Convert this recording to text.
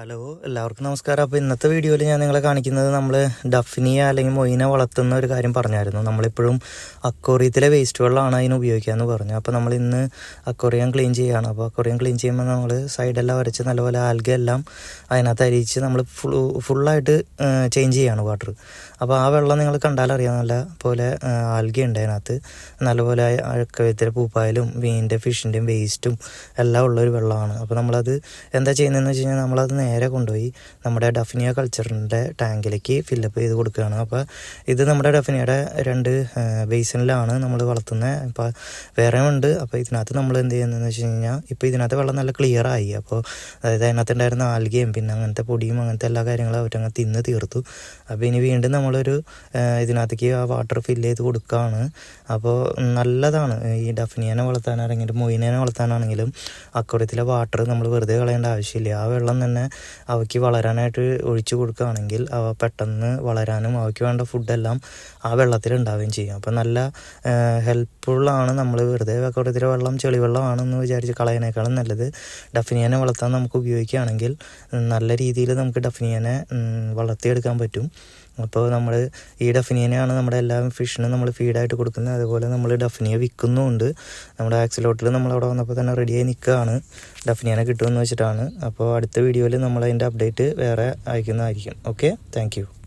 Hello എല്ലാവർക്കും നമസ്കാരം. അപ്പോൾ ഇന്നത്തെ വീഡിയോയിൽ ഞാൻ നിങ്ങളെ കാണിക്കുന്നത് നമ്മൾ ഡഫിനിയ അല്ലെങ്കിൽ മൊയിനെ വളർത്തുന്ന ഒരു കാര്യം പറഞ്ഞായിരുന്നു. നമ്മളിപ്പോഴും അക്കോറിയത്തിലെ വേസ്റ്റ് വെള്ളമാണ് അതിന് ഉപയോഗിക്കാമെന്ന് പറഞ്ഞു. അപ്പോൾ നമ്മൾ ഇന്ന് അക്കോറിയം ക്ലീൻ ചെയ്യുകയാണ് അപ്പോൾ അക്കോറിയം ക്ലീൻ ചെയ്യുമ്പോൾ നമ്മൾ സൈഡെല്ലാം വരച്ച് നല്ലപോലെ ആൽഗ എല്ലാം അതിനകത്ത് അരിച്ച് നമ്മൾ ഫുൾ ഫുള്ളായിട്ട് ചേഞ്ച് ചെയ്യാണ് വാട്ടർ. അപ്പോൾ ആ വെള്ളം നിങ്ങൾ കണ്ടാലറിയാം നല്ല പോലെ ആൽഗ ഉണ്ട് അതിനകത്ത്. നല്ലപോലെ അഴുക്കവത്തിലെ പൂപ്പായാലും മീനിന്റെ ഫിഷിന്റെയും വേസ്റ്റും എല്ലാം ഉള്ളൊരു വെള്ളമാണ്. അപ്പോൾ നമ്മളത് എന്താ ചെയ്യുന്നതെന്ന് വെച്ച് കഴിഞ്ഞാൽ നമ്മളത് നേരെ കൊണ്ടുപോയി നമ്മുടെ ഡഫിനിയ കൾച്ചറിന്റെ ടാങ്കിലേക്ക് ഫില്ലപ്പ് ചെയ്ത് കൊടുക്കുകയാണ്. അപ്പോൾ ഇത് നമ്മുടെ ഡഫിനിയുടെ രണ്ട് ബേസിനിലാണ് നമ്മൾ വളർത്തുന്നത് അപ്പോൾ വേറെ ഉണ്ട്. അപ്പോൾ ഇതിനകത്ത് നമ്മൾ എന്ത് ചെയ്യുന്നതെന്ന് വെച്ച് കഴിഞ്ഞാൽ ഇപ്പോൾ ഇതിനകത്ത് വെള്ളം നല്ല ക്ലിയർ ആയി. അപ്പോൾ അതായത് അതിനകത്ത് ഉണ്ടായിരുന്ന ആൽഗയും പിന്നെ അങ്ങനത്തെ പൊടിയും അങ്ങനത്തെ എല്ലാ കാര്യങ്ങളും അവരങ്ങ് തിന്ന് തീർത്തു. അപ്പോൾ ഇനി വീണ്ടും നമ്മളൊരു ഇതിനകത്തേക്ക് ആ വാട്ടർ ഫില്ല് ചെയ്ത് കൊടുക്കുകയാണ്. അപ്പോൾ നല്ലതാണ്. ഈ ഡഫിനിയനെ വളർത്താനാണെങ്കിലും മൊയിനെ വളർത്താനാണെങ്കിലും അക്കൂടത്തിലെ വാട്ടർ നമ്മൾ വെറുതെ കളയേണ്ട ആവശ്യമില്ല. ആ വെള്ളം തന്നെ അവയ്ക്ക് വളരാനായിട്ട് ഒഴിച്ചു കൊടുക്കുകയാണെങ്കിൽ അവ പെട്ടെന്ന് വളരാനും അവയ്ക്ക് വേണ്ട ഫുഡെല്ലാം ആ വെള്ളത്തിൽ ഉണ്ടാവുകയും ചെയ്യും. അപ്പോൾ നല്ല ഹെൽപ്ഫുള്ളാണ് നമ്മൾ വെറുതെ അക്വറിയത്തിലെ വെള്ളം ചെളിവെള്ളമാണെന്ന് വിചാരിച്ച് കളയണേക്കാളും നല്ലത് ഡഫിനിയനെ വളർത്താൻ നമുക്ക് ഉപയോഗിക്കുകയാണെങ്കിൽ നല്ല രീതിയിൽ നമുക്ക് ഡഫിനിയനെ വളർത്തിയെടുക്കാൻ പറ്റും. അപ്പോൾ നമ്മൾ ഈ ഡഫിനിയനെയാണ് നമ്മുടെ എല്ലാ ഫിഷിനും നമ്മൾ ഫീഡായിട്ട് കൊടുക്കുന്നത്. അതുപോലെ നമ്മൾ ഡഫിനിയ വിൽക്കുന്നുമുണ്ട്. നമ്മുടെ ആക്സിലോട്ടിൽ നമ്മൾ അവിടെ വന്നപ്പോൾ തന്നെ റെഡിയായി നിൽക്കുകയാണ്. ഡഫിനിയനെ കിട്ടുമെന്ന് വെച്ചിട്ടാണ്. അപ്പോൾ അടുത്ത വീഡിയോയിൽ നമ്മൾ അതിന്റെ അപ്ഡേറ്റ് വേറെ അയക്കുന്നതായിരിക്കും. Okay thank